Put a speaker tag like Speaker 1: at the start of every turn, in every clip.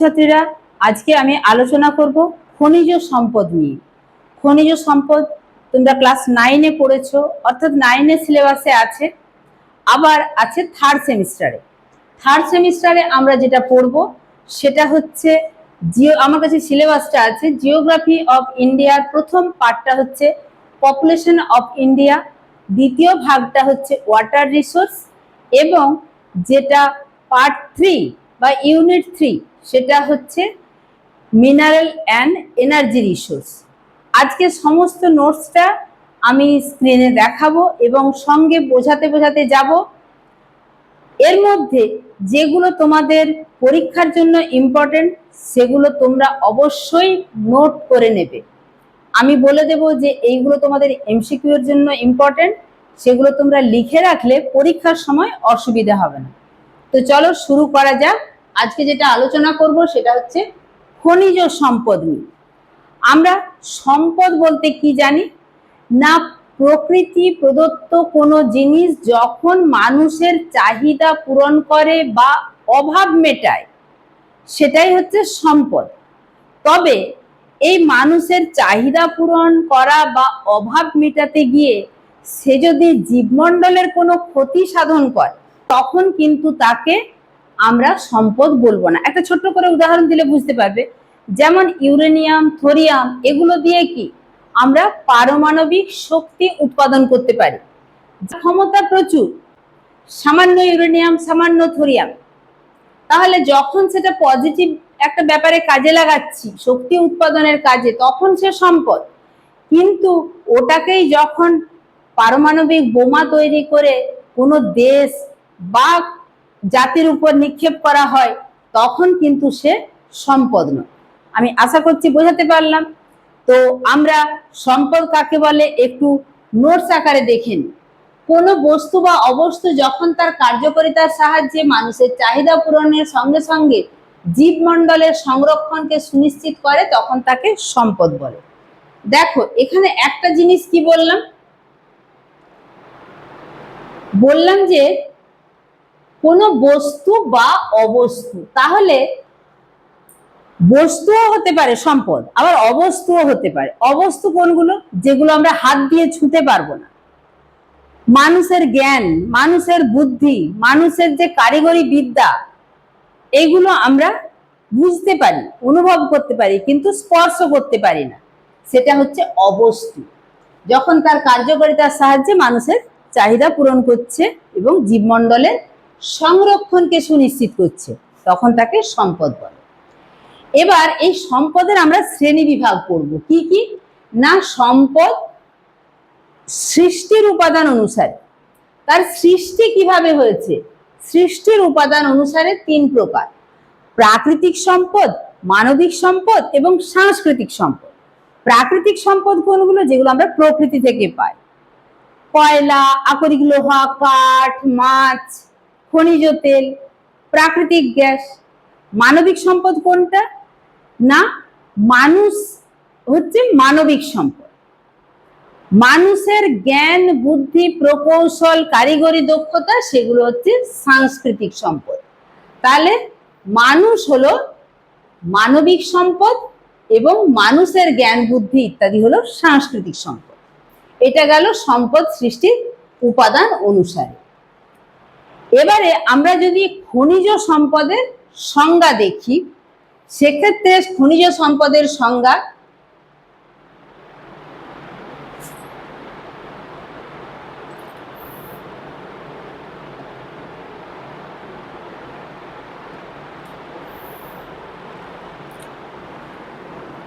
Speaker 1: ছাত্রীরা আজকে আমি আলোচনা করব খনিজ সম্পদ নিয়ে। খনিজ সম্পদ তোমরা ক্লাস নাইনে পড়েছো, অর্থাৎ নাইনের সিলেবাসে আছে, আবার আছে থার্ড সেমিস্টারে থার্ড সেমিস্টারে আমরা যেটা পড়ব, সেটা হচ্ছে জিও আমার কাছে সিলেবাসটা আছে জিওগ্রাফি অফ ইন্ডিয়ার প্রথম পার্টটা হচ্ছে পপুলেশন অফ ইন্ডিয়া দ্বিতীয় ভাগটা হচ্ছে ওয়াটার রিসোর্স এবং যেটা পার্ট থ্রি বা ইউনিট থ্রি সেটা হচ্ছে মিনারেল অ্যান্ড এনার্জি রিসোর্স আজকে সমস্ত নোটসটা আমি স্ক্রিনে দেখাবো এবং সঙ্গে বোঝাতে বোঝাতে যাব। এর মধ্যে যেগুলো তোমাদের পরীক্ষার জন্য ইম্পর্টেন্ট সেগুলো তোমরা অবশ্যই নোট করে নেবে। আমি বলে দেব যে এইগুলো তোমাদের এমসিকিউর জন্য ইম্পর্টেন্ট সেগুলো তোমরা লিখে রাখলে পরীক্ষার সময় অসুবিধা হবে না। তো চলো শুরু করা যাক। আজকে যেটা আলোচনা করব সেটা হচ্ছে খনিজ সম্পদ নিয়ে। আমরা সম্পদ বলতে কি জানি? না, প্রকৃতি প্রদত্ত কোনো জিনিস যখন মানুষের চাহিদা পূরণ করে বা অভাব মেটায়, সেটাই হচ্ছে সম্পদ। তবে এই মানুষের চাহিদা পূরণ করা বা অভাব মেটাতে গিয়ে সে যদি জীবমণ্ডলের কোনো ক্ষতি সাধন করে, তখন কিন্তু তাকে আমরা সম্পদ বলব না। একটা ছোট্ট করে উদাহরণ দিলে বুঝতে পারবে। যেমন ইউরেনিয়াম, থোরিয়াম, এগুলো দিয়ে কি? আমরা পারমাণবিক শক্তি উৎপাদন করতে পারি। ক্ষমতা প্রচুর। সামান্য ইউরেনিয়াম, সামান্য থোরিয়াম। তাহলে যখন সেটা পজিটিভ একটা ব্যাপারে কাজে লাগাচ্ছি, শক্তি উৎপাদনের কাজে, তখন সে সম্পদ। কিন্তু ওটাকেই যখন পারমাণবিক বোমা তৈরি করে কোনো দেশ বা জাতির উপর নিক্ষেপ করা হয়, তখন কিন্তু সে সম্পদ নয়। আমি আশা করছি বোঝাতে পারলাম। তো আমরা সম্পদ কাকে বলে একটু নোটস আকারে দেখে নিই। কোনো বস্তু বা অবস্তু যখন তার কার্যকারিতার সাহায্যে মানুষের চাহিদা পূরণের সঙ্গে সঙ্গে জীবমণ্ডলের সংরক্ষণকে সুনিশ্চিত করে, তখন তাকে সম্পদ বলে। দেখো, এখানে একটা জিনিস কি বললাম? বললাম যে কোনো বস্তু বা অবস্তু। তাহলে বস্তুও হতে পারে সম্পদ, আবার অবস্তুও হতে পারে। অবস্তু কোনগুলো? যেগুলো আমরা হাত দিয়ে ছুঁতে পারব না। মানুষের জ্ঞান, মানুষের বুদ্ধি, মানুষের যে কারিগরি বিদ্যা, এগুলো আমরা বুঝতে পারি, অনুভব করতে পারি, কিন্তু স্পর্শ করতে পারি না। সেটা হচ্ছে অবস্তু। যখন তার কার্যকারিতার সাহায্যে মানুষের চাহিদা পূরণ করছে এবং জীবমণ্ডলের সংরক্ষণকে সুনিশ্চিত করছে, তখন তাকে সম্পদ বলে। এবার এই সম্পদের আমরা শ্রেণি বিভাগ করব কি কি? না সম্পদ সৃষ্টির উপাদান অনুসারে। তার সৃষ্টি কীভাবে হয়েছে? সৃষ্টির উপাদান অনুসারে তিন প্রকার। প্রাকৃতিক সম্পদ, মানবিক সম্পদ এবং সাংস্কৃতিক সম্পদ। প্রাকৃতিক সম্পদ কোনগুলো? যেগুলো আমরা প্রকৃতি থেকে পাই। কয়লা, আকরিক লোহা, কাঠ, মাছ খনিজ তেল, প্রাকৃতিক গ্যাস, মানবিক সম্পদ কোনটা? না, মানুষ হচ্ছে মানবিক সম্পদ। মানুষের জ্ঞান, বুদ্ধি, প্রকৌশল, কারিগরি দক্ষতা সেগুলো হচ্ছে সাংস্কৃতিক সম্পদ। তাহলে মানুষ হলো মানবিক সম্পদ এবং মানুষের জ্ঞান, বুদ্ধি ইত্যাদি হলো সাংস্কৃতিক সম্পদ। এটা গেল সম্পদ সৃষ্টির উপাদান অনুসারে। এবারে আমরা যদি খনিজ সম্পদের সংজ্ঞা দেখি, সেক্ষেত্রে খনিজ সম্পদের সংজ্ঞা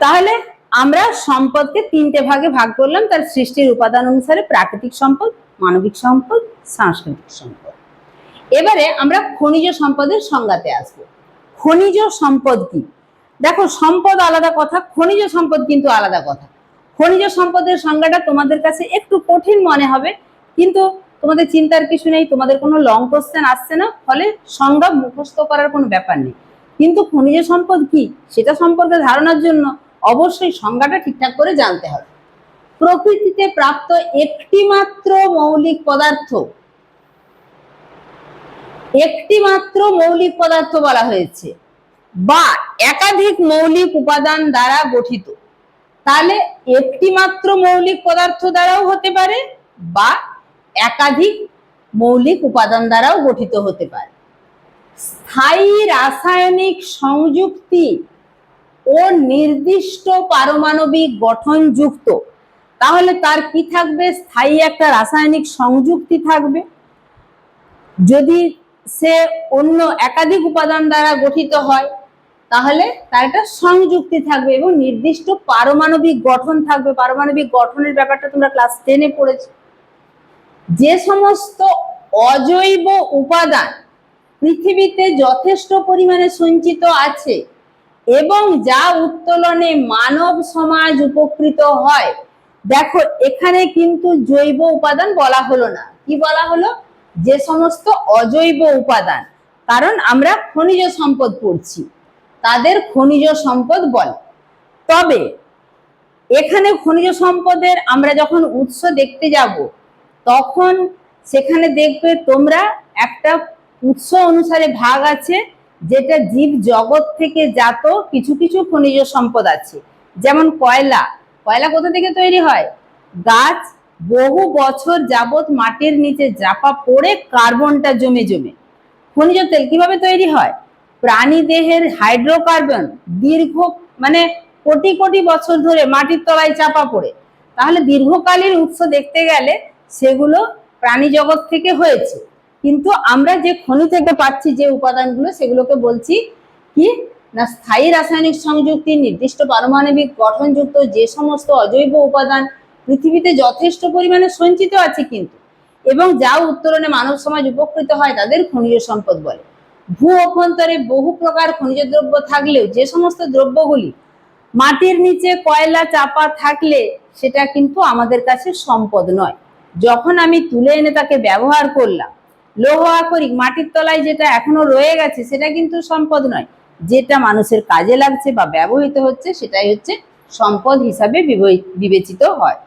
Speaker 1: তাহলে আমরা সম্পদকে তিনটে ভাগে ভাগ করলাম, তার সৃষ্টির উপাদান অনুসারে প্রাকৃতিক সম্পদ, মানবিক সম্পদ, সাংস্কৃতিক সম্পদ। এবারে আমরা খনিজ সম্পদের সংজ্ঞাতে আসব। খনিজ সম্পদ কি? দেখো, সম্পদ আলাদা কথা, খনিজ সম্পদ কিন্তু আলাদা কথা। খনিজ সম্পদের সংজ্ঞাটা তোমাদের কাছে একটু কঠিন মনে হবে, কিন্তু তোমাদের চিন্তার কিছু নেই, তোমাদের কোনো লং কোশ্চেন আসছে না, ফলে সংজ্ঞা মুখস্থ করার কোনো ব্যাপার নেই। কিন্তু খনিজ সম্পদ কি? সেটা সম্পর্কে ধারণার জন্য অবশ্যই সংজ্ঞাটা ঠিকঠাক করে জানতে হবে। প্রকৃতিতে প্রাপ্ত একটি মাত্র মৌলিক পদার্থ একটি মাত্র মৌলিক পদার্থ বলা হয়েছে বা একাধিক মৌলিক উপাদান দ্বারা গঠিত। তাহলে একটি মাত্র মৌলিক পদার্থ দ্বারাও হতে পারে বা একাধিক মৌলিক উপাদান দ্বারাও গঠিত হতে পারে। স্থায়ী রাসায়নিক সংযুক্তি ও নির্দিষ্ট পারমাণবিক গঠনযুক্ত। তাহলে তার কি থাকবে? স্থায়ী একটা রাসায়নিক সংযুক্তি থাকবে। যদি সে অন্য একাধিক উপাদান দ্বারা গঠিত হয়, তাহলে তার একটা সংযুক্তি থাকবে এবং নির্দিষ্ট পারমাণবিক গঠন থাকবে। পারমাণবিক গঠনের ব্যাপারটা তোমরা ক্লাস টেনে পড়েছো। যে সমস্ত অজৈব উপাদান পৃথিবীতে যথেষ্ট পরিমাণে সঞ্চিত আছে এবং যা উত্তোলনে মানব সমাজ উপকৃত হয়, দেখো এখানে কিন্তু জৈব উপাদান বলা হলো না। কি বলা হলো? যে সমস্ত অজৈব উপাদান, কারণ আমরা খনিজ সম্পদ পড়ছি, তাদের খনিজ সম্পদ বলে। তবে এখানে খনিজ সম্পদের আমরা যখন উৎস দেখতে যাব, তখন সেখানে দেখবে তোমরা একটা উৎস অনুসারে ভাগ আছে, যেটা জীব জগৎ থেকে জাত কিছু কিছু খনিজ সম্পদ আছে। যেমন কয়লা কয়লা কোথা থেকে তৈরি হয়? গাছ বহু বছর যাবৎ মাটির নিচে চাপা পড়ে কার্বনটা জমে জমে। খনিজ তেল কীভাবে তৈরি হয়? প্রাণী দেহের হাইড্রোকার্বন দীর্ঘ মানে কোটি কোটি বছর ধরে মাটির তলায় চাপা পড়ে। তাহলে দীর্ঘকালীন উৎস দেখতে গেলে সেগুলো প্রাণী জগৎ থেকে হয়েছে। কিন্তু আমরা যে খনি থেকে পাচ্ছি যে উপাদানগুলো, সেগুলোকে বলছি কি? না, স্থায়ী রাসায়নিক সংযুক্তি, নির্দিষ্ট পারমাণবিক গঠনযুক্ত যে সমস্ত অজৈব উপাদান পৃথিবীতে যথেষ্ট পরিমাণে সঞ্চিত আছে কিন্তু, এবং যা উত্তরণে মানব সমাজ উপকৃত হয় তাদের খনিজ সম্পদ বলে। ভূ অভ্যন্তরে বহু প্রকার খনিজ দ্রব্য থাকলেও যে সমস্ত দ্রব্যগুলি মাটির নিচে কয়লা চাপা থাকলে সেটা কিন্তু আমাদের কাছে সম্পদ নয়। যখন আমি তুলে এনে তাকে ব্যবহার করলাম, লৌহ আকরিক মাটির তলায় যেটা এখনও রয়ে গেছে সেটা কিন্তু সম্পদ নয়। যেটা মানুষের কাজে লাগছে বা ব্যবহৃত হচ্ছে সেটাই হচ্ছে সম্পদ হিসাবে বিবেচিত হয়।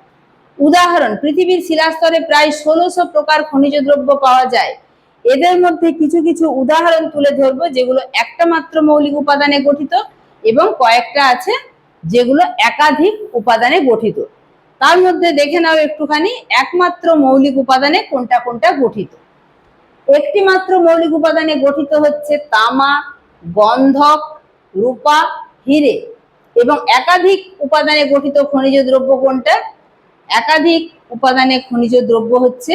Speaker 1: উদাহরণ, পৃথিবীর শিলাস্তরে প্রায় ষোলোশো প্রকার খনিজ দ্রব্য পাওয়া যায়। এদের মধ্যে কিছু কিছু উদাহরণ তুলে ধরবো, যেগুলো একটা মাত্র মৌলিক উপাদানে গঠিত এবং কয়েকটা আছে যেগুলো একাধিক উপাদানে গঠিত। তার মধ্যে দেখে নাও একটুখানি, একমাত্র মৌলিক উপাদানে কোনটা কোনটা গঠিত। একটি মাত্র মৌলিক উপাদানে গঠিত হচ্ছে তামা, গন্ধক, রূপা, হিরে এবং একাধিক উপাদানে গঠিত খনিজ দ্রব্য কোনটা? একাধিক উপাদানে খনিজ দ্রব্য হচ্ছে।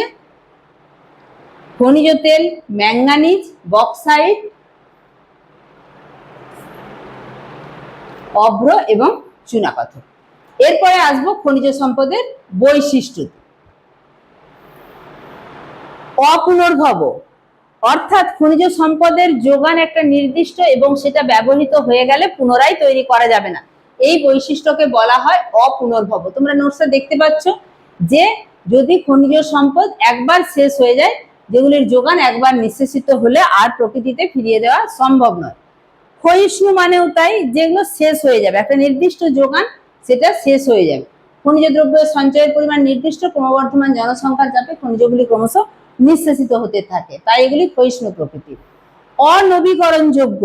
Speaker 1: খনিজ তেল ম্যাঙ্গানিজ বক্সাইট, অভ্র এবং চুনাপাথর। এরপরে আসব খনিজ সম্পদের বৈশিষ্ট্য। অপুনর্ভব, অর্থাৎ খনিজ সম্পদের যোগান একটা নির্দিষ্ট এবং সেটা ব্যবহৃত হয়ে গেলে পুনরায় তৈরি করা যাবে না। এই বৈশিষ্ট্যকে বলা হয় অপুনর্ভব। তোমরা নোটসে দেখতে পাচ্ছ যে যদি খনিজ সম্পদ একবার শেষ হয়ে যায়, যেগুলির যোগান একবার নিঃশেষিত হলে আর প্রকৃতিতে ফিরিয়ে দেওয়া সম্ভব নয়। ক্ষয়িষ্ণু মানেও তাই যেগুলো শেষ হয়ে যাবে। একটা নির্দিষ্ট যোগান, সেটা শেষ হয়ে যাবে। খনিজ দ্রব্যের সঞ্চয়ের পরিমাণ নির্দিষ্ট, ক্রমবর্ধমান জনসংখ্যার চাপে খনিজগুলি ক্রমশ নিঃশেষিত হতে থাকে। তাই এগুলি ক্ষয়িষ্ণু প্রকৃতির। অনবীকরণযোগ্য।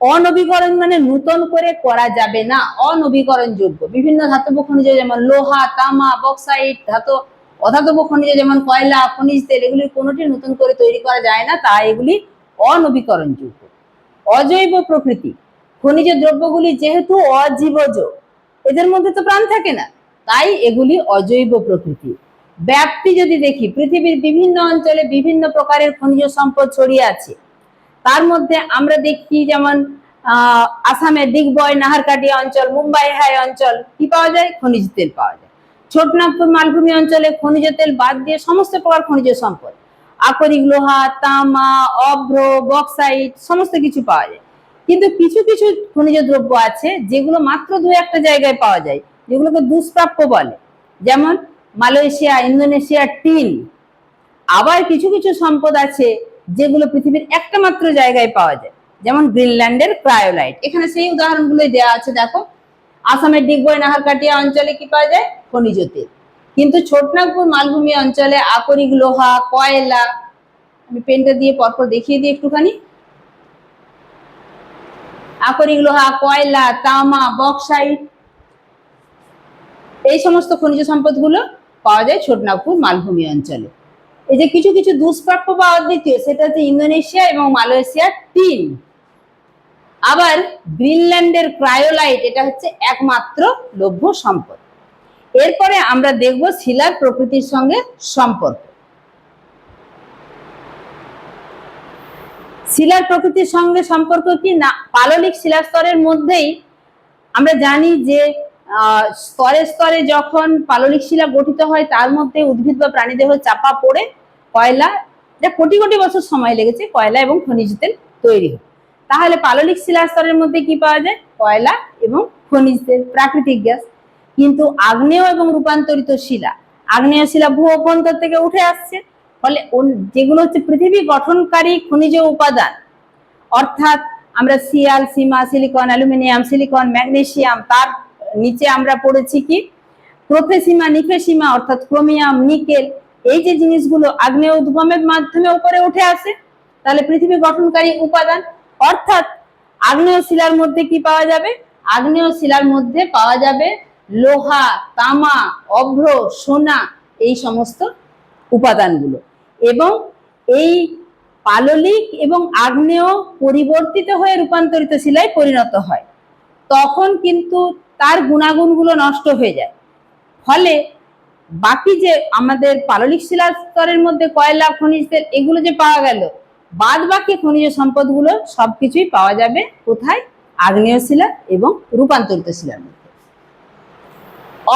Speaker 1: অনবীকরণ মানে নূতন করে করা যাবে না অনবীকরণযোগ্য বিভিন্ন ধাতব খনিজ যেমন লোহা, তামা বক্সাইট ধাতু, অধাতব খনিজ যেমন কয়লা, খনিজ তেল, এগুলি কোনোটি নতুন করে তৈরি করা যায় না তাই এগুলি অনবীকরণযোগ্য অজৈব প্রকৃতি, খনিজ দ্রব্যগুলি যেহেতু অজীবজ, এদের মধ্যে তো প্রাণ থাকে না, তাই এগুলি অজৈব প্রকৃতি। ব্যাপ্তি যদি দেখি, পৃথিবীর বিভিন্ন অঞ্চলে বিভিন্ন প্রকারের খনিজ সম্পদ ছড়িয়ে আছে। তার মধ্যে আমরা দেখি যেমন, আহ আসামের দিগবয় নাহারকাটিয়া অঞ্চল, মুম্বাই হাই অঞ্চল, কি পাওয়া যায়? খনিজ তেল পাওয়া যায়। ছোটনাগপুর মালভূমি অঞ্চলে খনিজ তেল বাদ দিয়ে সমস্ত প্রকার খনিজ সম্পদ। আকরিক লোহা, তামা, অভ্র বক্সাইট সমস্ত কিছু পাওয়া যায়। কিন্তু কিছু কিছু খনিজ দ্রব্য আছে যেগুলো মাত্র দু একটা জায়গায় পাওয়া যায়, যেগুলোকে দুষ্প্রাপ্য বলে। যেমন, মালয়েশিয়া ইন্দোনেশিয়া টিন। আবার কিছু কিছু সম্পদ আছে যেগুলো পৃথিবীর একটা মাত্র জায়গায় পাওয়া যায়, যেমন গ্রিনল্যান্ডের ক্রায়োলাইট। এখানে সেই উদাহরণগুলোই দেওয়া আছে, দেখো। আসামের ডিগবই নাহারকাটিয়া অঞ্চলে কি পাওয়া যায়? খনিজ তেল। কিন্তু ছোটনাগপুর মালভূমি অঞ্চলে আকরিক লোহা, কয়লা, আমি পেনটা দিয়ে পরপর দেখিয়ে দিই একটুখানি। আকরিক লোহা, কয়লা, তামা বক্সাইট এই সমস্ত খনিজ সম্পদগুলো পাওয়া যায় ছোটনাগপুর মালভূমি অঞ্চলে। এই যে কিছু কিছু দুষ্প্রাপ্য বা অদ্বিতীয় সেটা হচ্ছে ইন্দোনেশিয়া এবং মালয়েশিয়ার তিন। আবার গ্রিনল্যান্ডের ক্রায়োলাইট, এটা হচ্ছে একমাত্র লভ্য সম্পদ। এরপরে আমরা দেখব শিলার প্রকৃতির সঙ্গে সম্পর্ক। শিলার প্রকৃতির সঙ্গে সম্পর্ক কি? না, পাললিক শিলাস্তরের মধ্যেই আমরা জানি যে স্তরে স্তরে যখন পাললিক শিলা গঠিত হয়, তার মধ্যে উদ্ভিদ বা প্রাণীদেহ চাপা পড়ে কয়লা, যা কোটি কোটি বছর সময় লেগেছে, কয়লা এবং খনিজ তেল তৈরি তাহলে পাললিক শিলাস্তরের মধ্যে কি পাওয়া যায়? কয়লা এবং খনিজ তেল, প্রাকৃতিক গ্যাস। কিন্তু আগ্নেয় এবং রূপান্তরিত শিলা, আগ্নেয় শিলা ভূ অভ্যন্তর থেকে উঠে আসছে। ফলে যেগুলো হচ্ছে পৃথিবী গঠনকারী খনিজ উপাদান, অর্থাৎ আমরা sial sima, silicon, aluminium, silicon, magnesium, তার নিচে আমরা পড়েছি কি? প্রোফেসিমা, নিফেসিমা, অর্থাৎ ক্রোমিয়াম, নিকেল এই যে জিনিসগুলো আগ্নেয় উদ্গমের মাধ্যমে উপরে উঠে আসে, তাহলে পৃথিবী গঠনকারী উপাদান, অর্থাৎ আগ্নেয় শিলার মধ্যে কি পাওয়া যাবে? আগ্নেয় শিলার মধ্যে পাওয়া যাবে লোহা, তামা, অভ্র, সোনা, এই সমস্ত উপাদানগুলো। এবং এই পাললিক এবং আগ্নেয় পরিবর্তিত হয়ে রূপান্তরিত শিলায় পরিণত হয়। তখন কিন্তু তার গুণাগুণগুলো নষ্ট হয়ে যায়। ফলে বাকি যে আমাদের পাললিক শিলা স্তরের মধ্যে কয়লা খনিজ তেল এগুলো যে পাওয়া গেল, বাদ বাকি খনিজ সম্পদগুলো সবকিছুই পাওয়া যাবে কোথায়? আগ্নেয় শিলা এবং রূপান্তরিত শিলার মধ্যে।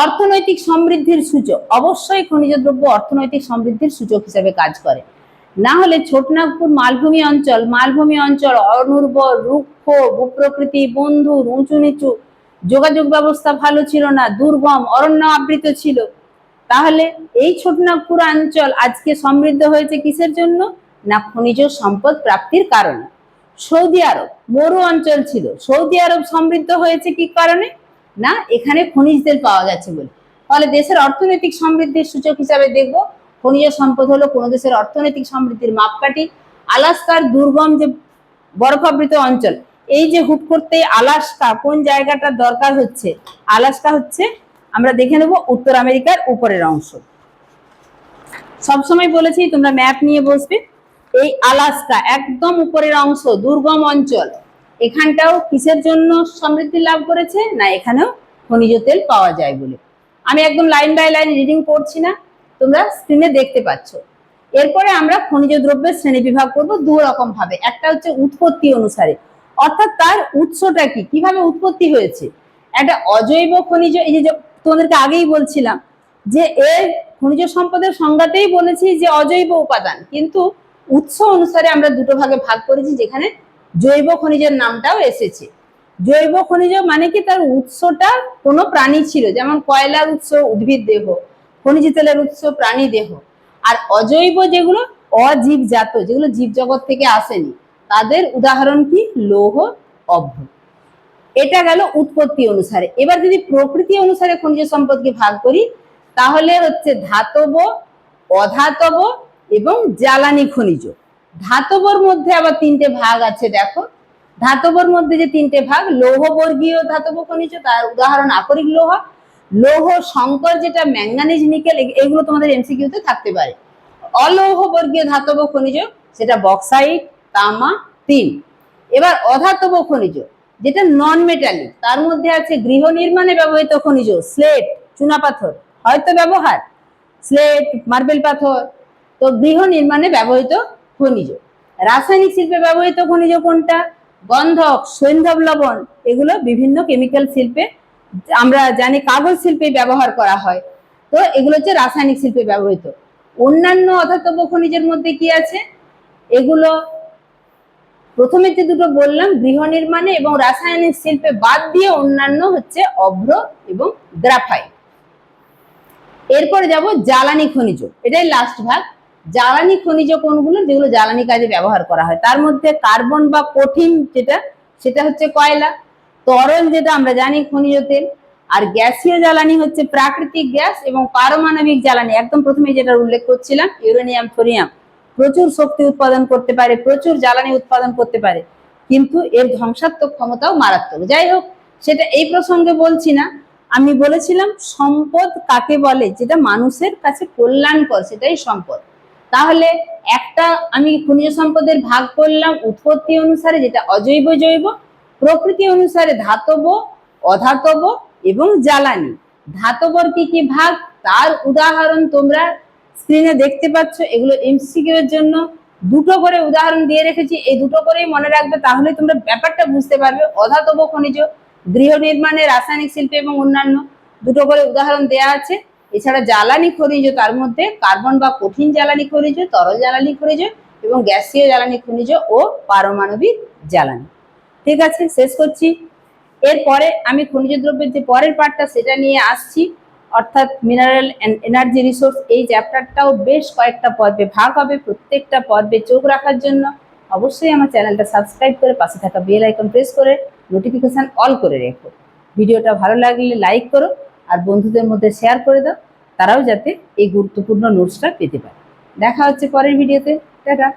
Speaker 1: অর্থনৈতিক সমৃদ্ধির সূচক, অবশ্যই খনিজ দ্রব্য অর্থনৈতিক সমৃদ্ধির সূচক হিসেবে কাজ করে। না হলে ছোটনাগপুর মালভূমি অঞ্চল মালভূমি অঞ্চল অনুর্বর, রুক্ষ, ভূপ্রকৃতি বন্ধুর উঁচু নিচু, যোগাযোগ ব্যবস্থা ভালো ছিল না, দুর্গম, অরণ্য আবৃত ছিল। তাহলে এই ছোটনাগপুর অঞ্চল আজকে সমৃদ্ধ হয়েছে কিসের জন্য? না খনিজ সম্পদ প্রাপ্তির কারণে? সৌদি আরব, মরু অঞ্চল ছিল। সৌদি আরব সমৃদ্ধ হয়েছে কি কারণে? না, এখানে খনিজ তেল পাওয়া গেছে বলে। ফলে দেশের অর্থনৈতিক সমৃদ্ধির সূচক হিসাবে দেখব। খনিজ সম্পদ হলো কোনো দেশের অর্থনৈতিক সমৃদ্ধির মাপকাঠি। আলাস্কার দুর্গম যে বরফাবৃত অঞ্চল, এই যে হুট করতে আলাস্কা কোন জায়গাটা দরকার হচ্ছে? আলাস্কা হচ্ছে আমরা দেখে নেব উত্তর আমেরিকার উপরের অংশ। সবসময় বলেছি, তোমরা ম্যাপ নিয়ে বসবে। এই আলাস্কা একদম উপরের অংশ, দুর্গম অঞ্চল, এখানটাও কিসের জন্য সমৃদ্ধি লাভ করেছে? না, এখানেও খনিজ তেল পাওয়া যায় বলে। আমি একদম লাইন বাই লাইন রিডিং করছি না, তোমরা স্ক্রিনে দেখতে পাচ্ছ। এরপরে আমরা খনিজ দ্রব্যের শ্রেণি বিভাগ করব দু রকম ভাবে। একটা হচ্ছে উৎপত্তি অনুসারে। অর্থাৎ তার উৎসটা কি? কীভাবে উৎপত্তি হয়েছে? একটা অজৈব খনিজ, এই যে তোমাদেরকে আগেই বলছিলাম যে এর খনিজ সম্পদের সংজ্ঞাতেই বলেছি যে অজৈব উপাদান। কিন্তু উৎস অনুসারে আমরা দুটো ভাগে ভাগ করেছি যেখানে জৈব খনিজের নামটাও এসেছে। জৈব খনিজ মানে কি? তার উৎসটা কোনো প্রাণী ছিল, যেমন কয়লার উৎস, উদ্ভিদ দেহ, খনিজ তেলের উৎস, প্রাণী দেহ। আর অজৈব যেগুলো, অজীবজাত, যেগুলো জীবজগৎ থেকে আসেনি, তাদের উদাহরণ কি? লৌহ অভ্র। এটা গেল উৎপত্তি অনুসারে। এবার যদি প্রকৃতি অনুসারে খনিজ সম্পদকে ভাগ করি, তাহলে হচ্ছে ধাতব, অধাতব এবং জ্বালানি খনিজ। ধাতবর মধ্যে আবার তিনটে ভাগ আছে, দেখো। ধাতবর মধ্যে যে তিনটে ভাগ লৌহ বর্গীয় ধাতব খনিজ, তার উদাহরণ আকরিক লৌহ। লৌহ সংকর যেটা ম্যাঙ্গানিজ নিকেল এগুলো তোমাদের এমসিকিউতে থাকতে পারে। অলৌহ বর্গীয় ধাতব খনিজ, সেটা বক্সাইট, তামা তিন এবার অধাতব খনিজ যেটা নন মেটালিক তার মধ্যে আছে গৃহ নির্মাণে ব্যবহৃত খনিজ স্লেট চুনাপাথর হয়তো ব্যবহার স্লেট মার্বেল পাথর, তো গৃহ নির্মাণে ব্যবহৃত খনিজ। রাসায়নিক শিল্পে ব্যবহৃত খনিজ কোনটা? গন্ধক, সৈন্ধব লবণ, এগুলো বিভিন্ন কেমিক্যাল শিল্পে, আমরা জানি কাগজ শিল্পে ব্যবহার করা হয়। তো এগুলো হচ্ছে রাসায়নিক শিল্পে ব্যবহৃত। অন্যান্য অধাতব খনিজের মধ্যে কি আছে? এগুলো প্রথমে যে দুটো বললাম, গৃহ নির্মাণে এবং রাসায়নিক শিল্পে বাদ দিয়ে অন্যান্য হচ্ছে অভ্র এবং গ্রাফাইট। এরপরে যাব জ্বালানি খনিজ। এটাই লাস্ট ভাগ। জ্বালানি খনিজ কোনগুলো? যেগুলো জ্বালানি কাজে ব্যবহার করা হয়। তার মধ্যে কার্বন বা কঠিন যেটা, সেটা হচ্ছে কয়লা। তরল যেটা, আমরা জানি খনিজ তেল। আর গ্যাসীয় জ্বালানি হচ্ছে প্রাকৃতিক গ্যাস এবং পারমাণবিক জ্বালানি। একদম প্রথমে যেটা উল্লেখ করছিলাম, ইউরেনিয়াম, থোরিয়াম। প্রচুর শক্তি উৎপাদন করতে পারে, প্রচুর জ্বালানি উৎপাদন করতে পারে, কিন্তু এর ধ্বংসাত্মক ক্ষমতাও মারাত্মক। যাই হোক, সেটা এই প্রসঙ্গে বলছি না। আমি বলেছিলাম সম্পদ কাকে বলে? যেটা মানুষের কাছে কল্যাণকর, সেটাই সম্পদ। তাহলে একটা আমি খনিজ সম্পদের ভাগ করলাম উৎপত্তি অনুসারে, যেটা অজৈব জৈব, প্রকৃতি অনুসারে ধাতব, অধাতব এবং জ্বালানি। ধাতবর কি কি ভাগ? তার উদাহরণ তোমরা স্ক্রিনে দেখতে পাচ্ছ, এগুলো এমসিকিউ এর জন্য দুটো করে উদাহরণ দিয়ে রেখেছি। এই দুটো করেই মনে রাখবে তাহলে তোমরা ব্যাপারটা বুঝতে পারবে। অধাতব খনিজ, গৃহ নির্মাণে রাসায়নিক শিল্পে এবং অন্যান্য দুটো করে উদাহরণ দেয়া আছে। এছাড়া জ্বালানি খনিজ, তার মধ্যে কার্বন বা কঠিন জ্বালানি খনিজ, তরল জ্বালানি খনিজ এবং গ্যাসীয় জ্বালানি খনিজ ও পারমাণবিক জ্বালানি। ঠিক আছে, শেষ করছি। এরপরে আমি খনিজ দ্রব্যের যে পরের পার্টটা সেটা নিয়ে আসছি। অর্থাৎ মিনারেল অ্যান্ড এনার্জি রিসোর্স এই চ্যাপ্টারটাও বেশ কয়েকটা পর্বে ভাগ হবে, প্রত্যেকটা পর্বে চোখ রাখার জন্য। অবশ্যই আমার চ্যানেলটা সাবস্ক্রাইব করে পাশে থাকা বেল আইকন প্রেস করে নোটিফিকেশন অল করে রেখো। ভিডিওটা ভালো লাগলে লাইক করো আর বন্ধুদের মধ্যে শেয়ার করে দাও, তারাও যাতে এই গুরুত্বপূর্ণ নোটসটা পেতে পারে। দেখা হচ্ছে পরের ভিডিওতে টাটা।